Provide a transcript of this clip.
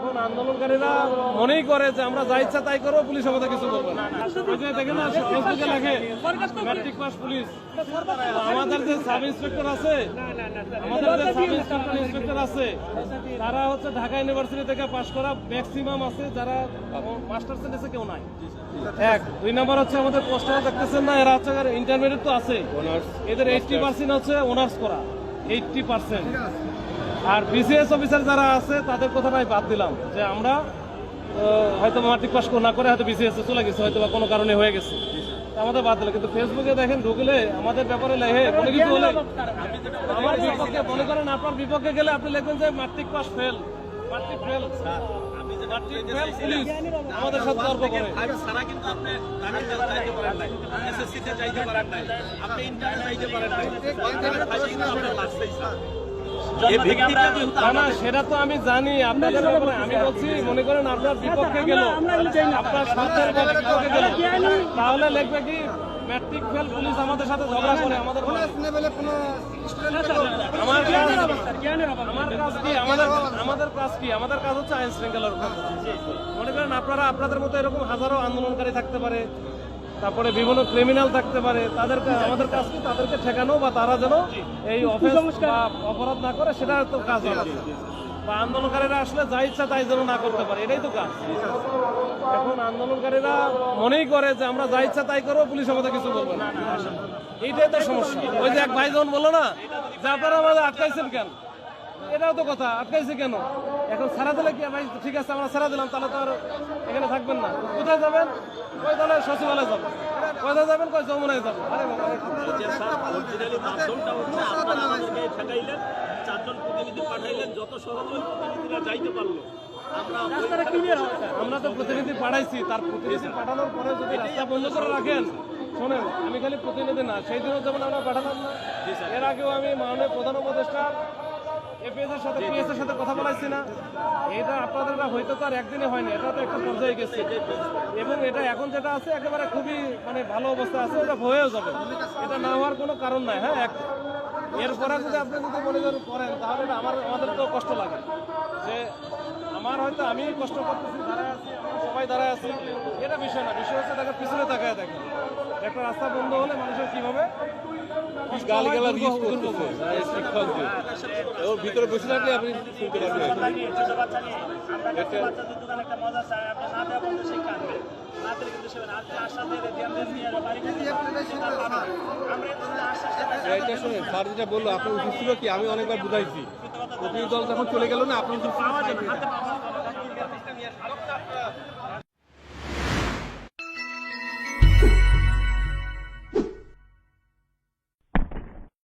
এখন আন্দোলনকারীরা মনেই করে যে আমরা যা ইচ্ছা তাই করব পুলিশ আমাদের কিছু বলবে না। ওই না ফেসবুকে লেখে ম্যাট্রিক পাস পুলিশ আমাদের যে সাব ইন্সপেক্টর আছে আমাদের যে সাব ইন্সপেক্টর ইন্সপেক্টর আছে তারা হচ্ছে ঢাকা ইউনিভার্সিটি থেকে পাশ করা ম্যাক্সিমাম আছে যারা মাস্টার্স নিয়েছে কেউ নাই। এক। দুই নম্বর হচ্ছে আমাদের পোস্টার দেখতেছেন না এরা হচ্ছে ইন্টারমিডিয়েট তো আছে। এদের এইটটি পার্সেন্ট হচ্ছে অনার্স করা। এইটটি পার্সেন্ট আর বিসিএস অফিসার যারা আছে, তাদের কথাটাই বাদ দিলাম যে আমরা হয়তো মাট্রিক পাস না করে হয়তো বিসিএস চলে গেছে হয়তো বা কোনো কারণে হয়ে গেছে। আমাদের বাদ দিল কিন্তু ফেসবুকে দেখেন ঢুকলে আমাদের ব্যাপারে লেহে কোনো কিছু হলে আমার বিপক্ষে মনে করেন, আপনার বিপক্ষে গেলে আপনি লিখবেন যে matric pass fail matric fail আমাদের সাথে না সেটা তো আমি জানি আপনাদের আমি বলছি মনে করেন আপনার বিপক্ষে গেল আপনার স্বার্থের বিপক্ষে গেল। তাহলে লিখবে কি ম্যাট্রিক ফেল পুলিশ আমাদের সাথে ঝগড়া করে আমাদের আমার আমার কাজ কি? আমাদের আমাদের কাজ কি? আমাদের কাজ হচ্ছে আইন শৃঙ্খলার উপর। মনে করেন আপনারা আপনাদের মতো এরকম হাজারো আন্দোলনকারী থাকতে পারে। তারপরে বিভিন্ন ক্রিমিনাল থাকতে পারে তাদেরকে আমাদের কাজ কি? তাদেরকে ঠেকানো বা তারা যেন এই অপরাধ না করে সেটা তো কাজ বা আন্দোলনকারীরা আসলে যা ইচ্ছা তাই যেন না করতে পারে এটাই তো কাজ। এখন আন্দোলনকারীরা মনেই করে যে আমরা যা ইচ্ছা তাই করব পুলিশ আমাদের কিছু বলবে না। এইটাই তো সমস্যা। ওই যে এক ভাই যখন বলল না যে আপনারা আমাদের আটকাইছেন কেন? এটাও তো কথা। আটকাইছে কেন? এখন ছাড়া দিলে কি ভাই ঠিক আছে আমরা ছাড়া দিলাম তাহলে তো আর এখানে থাকবেন না। কোথায় যাবেন? কই তাহলে সচিবালয় যাবেন কোথায় যাবেন? কই যমুনায় যাবেন আরে চারজন প্রতিনিধি পাঠাইলেন যত সহজ প্রতিনিধিরা যাইতে পারল আমরা তো প্রতিনিধি পাঠাইছি তার প্রতিনিধি পাঠানোর পরে যদি রাস্তা বন্ধ করে রাখেন শোনেন আমি খালি প্রতিনিধি না সেই দিনও যেমন আমরা পাঠালাম না এর আগেও আমি মাননীয় প্রধান উপদেষ্টা এপিএস এর সাথে পিএস এর সাথে কথা বলাইছি না। এটা আপনাদের হয়তো তো আর একদিনে হয়নি, এটা তো একটা পর্যায়ে গেছে। এবং এটা এখন যেটা আছে, একেবারে খুবই মানে ভালো অবস্থা আছে, এটা হয়েও যাবে। এটা না হওয়ার কোনো কারণ নাই হ্যাঁ এক এরপরে যদি আপনি যদি মনে করেন, তাহলে আমার আমাদের তো কষ্ট লাগে। যে আমার হয়তো আমি কষ্ট করতেছি দাঁড়ায় আছি আমরা সবাই দাঁড়ায় আছি এটা বিষয় না বিষয় হচ্ছে তাকে পিছনে তাকায় দেখেন একটা রাস্তা বন্ধ হলে মানুষের কি হবে গাল গালার ইউজ করতেছে শিক্ষকদের ওর ভিতরে বসে থাকলে আপনি শুনতে পারবেন থেকে এটা শুনেন স্যার যেটা বলল আপনার উচিত ছিল কি আমি অনেকবার বুঝাইছি প্রতিনিধি দল যখন চলে গেল না? ছিল